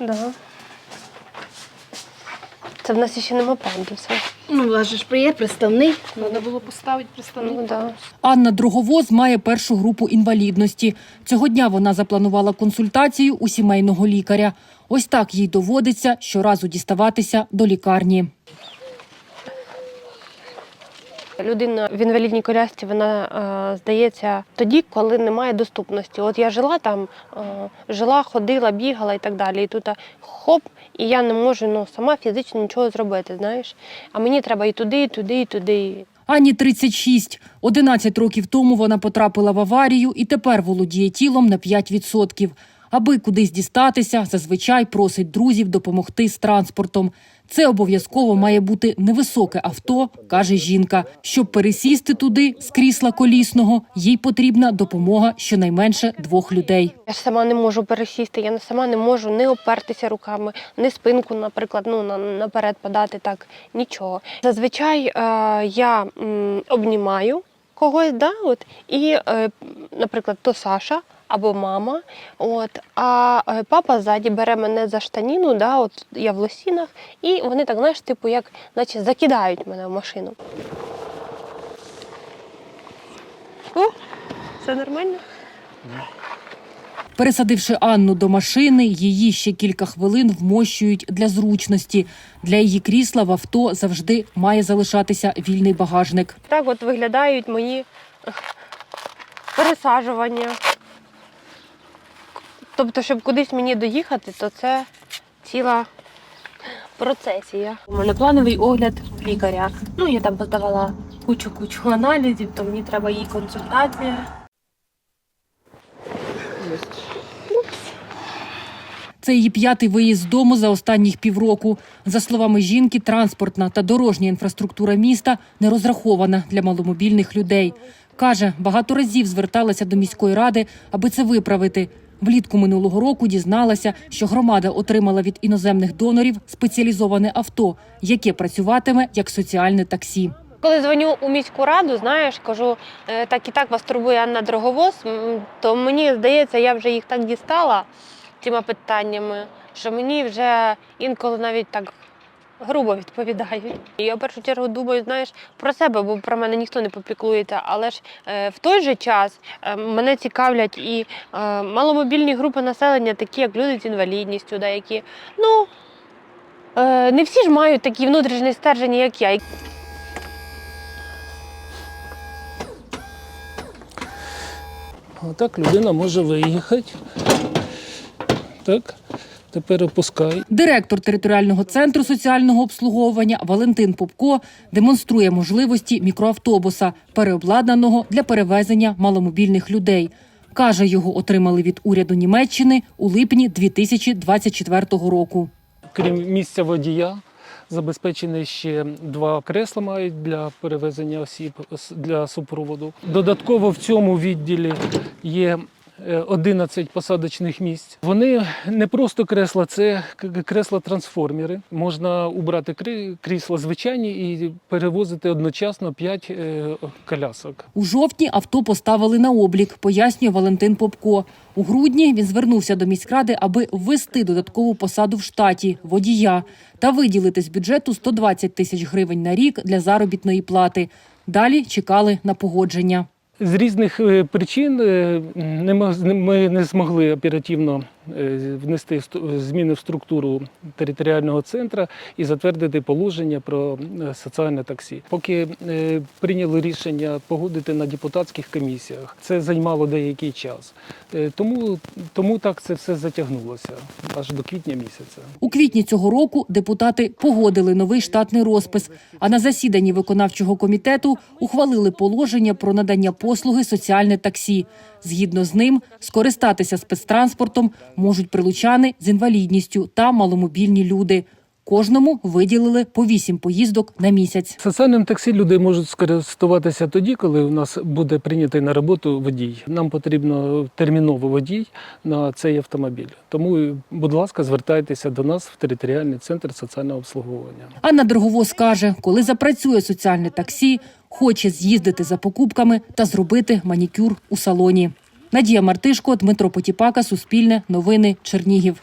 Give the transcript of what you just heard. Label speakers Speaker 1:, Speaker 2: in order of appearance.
Speaker 1: Да. Це в нас ще нема пандуса.
Speaker 2: Ну, у вас же ж є представник. Треба було поставити представник.
Speaker 1: Ну, да.
Speaker 3: Анна Друговоз має першу групу інвалідності. Цього дня вона запланувала консультацію у сімейного лікаря. Ось так їй доводиться щоразу діставатися до лікарні.
Speaker 1: Людина в інвалідній колясці вона е, здається тоді, коли немає доступності. От я жила там, е, жила, ходила, бігала і так далі. І тут е, хоп, і я не можу ну, сама фізично нічого зробити. Знаєш, а мені треба і туди, і туди, і туди.
Speaker 3: Ані 36. 11 років тому вона потрапила в аварію і тепер володіє тілом на 5%. Аби кудись дістатися, зазвичай просить друзів допомогти з транспортом. Це обов'язково має бути невисоке авто, каже жінка. Щоб пересісти туди з крісла колісного, їй потрібна допомога щонайменше двох людей.
Speaker 1: Я сама не можу пересісти, я сама не можу не опертися руками, не спинку, наприклад, ну на- наперед подати так, нічого. Зазвичай е, я м, обнімаю когось, да, от, і, е, наприклад, то Саша або мама. От, а е, папа ззаді бере мене за штаніну, да, от я в лосінах, і вони так, знаєш, типу, як наче закидають мене в машину. О, все нормально?
Speaker 3: Пересадивши Анну до машини, її ще кілька хвилин вмощують для зручності. Для її крісла в авто завжди має залишатися вільний багажник.
Speaker 1: Так от виглядають мої пересаджування. Тобто, щоб кудись мені доїхати, то це ціла процесія. У мене плановий огляд лікаря. Ну, я там подавала кучу-кучу аналізів, то мені треба її консультація.
Speaker 3: Це її п'ятий виїзд з дому за останніх півроку. За словами жінки, транспортна та дорожня інфраструктура міста не розрахована для маломобільних людей. Каже, багато разів зверталася до міської ради, аби це виправити. Влітку минулого року дізналася, що громада отримала від іноземних донорів спеціалізоване авто, яке працюватиме як соціальне таксі.
Speaker 1: Коли дзвоню у міську раду, знаєш, кажу, «Е, так і так вас турбує Анна Дроговоз, то мені здається, я вже їх так дістала цими питаннями, що мені вже інколи навіть так грубо відповідають. Я в першу чергу думаю, знаєш, про себе, бо про мене ніхто не попіклується. Але ж е, в той же час е, мене цікавлять і е, маломобільні групи населення, такі як люди з інвалідністю, да, які ну. е, Не всі ж мають такі внутрішні стерження, як я.
Speaker 4: Отак людина може виїхати. Так, тепер опускай.
Speaker 3: Директор територіального центру соціального обслуговування Валентин Попко демонструє можливості мікроавтобуса, переобладнаного для перевезення маломобільних людей. Каже, його отримали від уряду Німеччини у липні 2024 року.
Speaker 4: Крім місця водія, забезпечені ще два кресла мають для перевезення осіб для супроводу. Додатково в цьому відділі є 11 посадочних місць. Вони не просто кресла, це кресла-трансформери. Можна убрати крі- крісла звичайні і перевозити одночасно 5 колясок.
Speaker 3: У жовтні авто поставили на облік, пояснює Валентин Попко. У грудні він звернувся до міськради, аби ввести додаткову посаду в штаті водія та виділити з бюджету 120 тисяч гривень на рік для заробітної плати. Далі чекали на погодження.
Speaker 4: З різних е, причин е, ми не змогли оперативно внести сту- зміни в структуру територіального центру і затвердити положення про е, соціальне таксі. Поки е, прийняли рішення погодити на депутатських комісіях, це займало деякий час. Е, Тому, тому так це все затягнулося аж до квітня місяця.
Speaker 3: У квітні цього року депутати погодили новий штатний розпис. А на засіданні виконавчого комітету ухвалили положення про надання послуги соціальне таксі. Згідно з ним, скористатися спецтранспортом можуть прилучани з інвалідністю та маломобільні люди. Кожному виділили по вісім поїздок на місяць.
Speaker 4: Соціальним таксі люди можуть скористуватися тоді, коли у нас буде прийнятий на роботу водій. Нам потрібно терміново водій на цей автомобіль. Тому, будь ласка, звертайтеся до нас в територіальний центр соціального обслуговування.
Speaker 3: Анна Дороговоз каже, коли запрацює соціальне таксі, хоче з'їздити за покупками та зробити манікюр у салоні. Надія Мартишко, Дмитро Потіпака, Суспільне, Новини, Чернігів.